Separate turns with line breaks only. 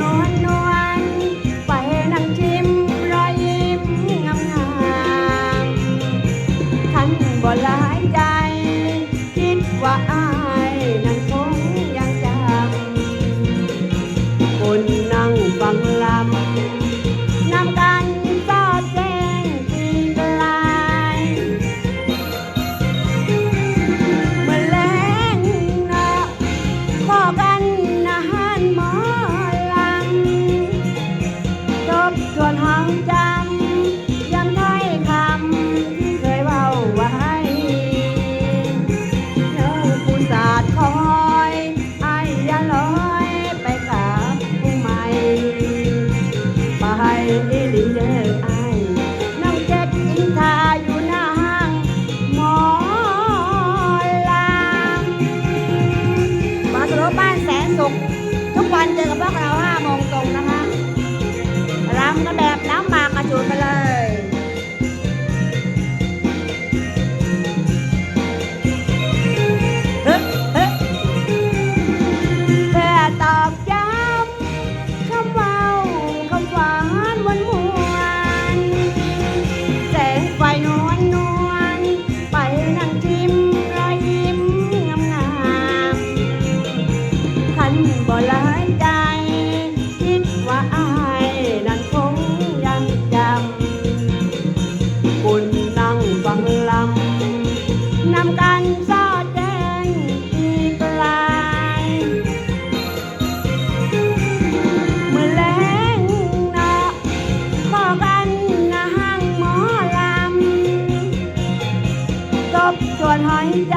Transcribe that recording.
นอนนวลไปนั่งชิมรอยยิ้มงามท่านบ่หลายใจ กทุกวันเจอกับพวกเรา5โมงตรงนะคะรำกันแบบน้ำหมากกระจุดไปเลย บ่หลายใจ คิดว่าอายนั้นคงยังจำคุณนั่งฟังลำนำกันซอดแดงทีปลายเมื่อแรงนะพอกันนะห้างหมอลำตบส่วนหอยใจ